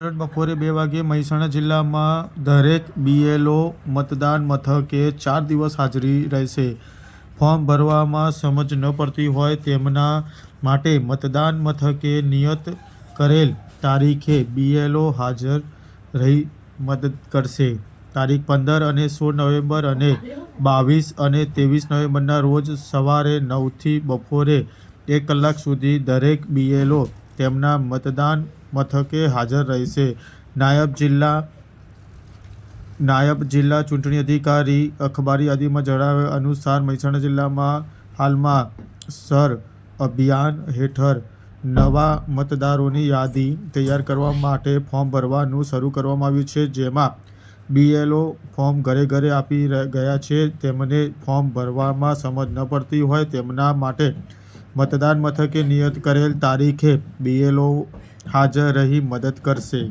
બપોરે બે વાગ્યે મહેસાણા જિલ્લામાં દરેક બીએલઓ મતદાન મથકે ચાર દિવસ હાજરી રહેશે. ફોર્મ ભરવામાં સમજ ન પડતી હોય તેમના માટે મતદાન મથકે નિયત કરેલ તારીખે બીએલઓ હાજર રહી મદદ કરશે. તારીખ પંદર અને સોળ નવેમ્બર અને બાવીસ અને ત્રેવીસ નવેમ્બરના રોજ સવારે નવથી બપોરે એક કલાક સુધી દરેક બીએલઓ તેમના મતદાન મથકે હાજર રહેશે. નાયબ જિલ્લા નાયબ જિલ્લા ચૂંટણી અધિકારી અખબારી યાદીમાં જણાવ્યા અનુસાર મહેસાણા જિલ્લામાં હાલમાં સર અભિયાન હેઠળ નવા મતદારોની યાદી તૈયાર કરવા માટે ફોર્મ ભરવાનું શરૂ કરવામાં આવ્યું છે, જેમાં બીએલઓ ફોર્મ ઘરે ઘરે આપી ગયા છે. તેમને ફોર્મ ભરવામાં સમજ ન પડતી હોય તેમના માટે મતદાન મથકે નિયત કરેલ તારીખે બીએલઓ હાજર રહી મદદ કરશે.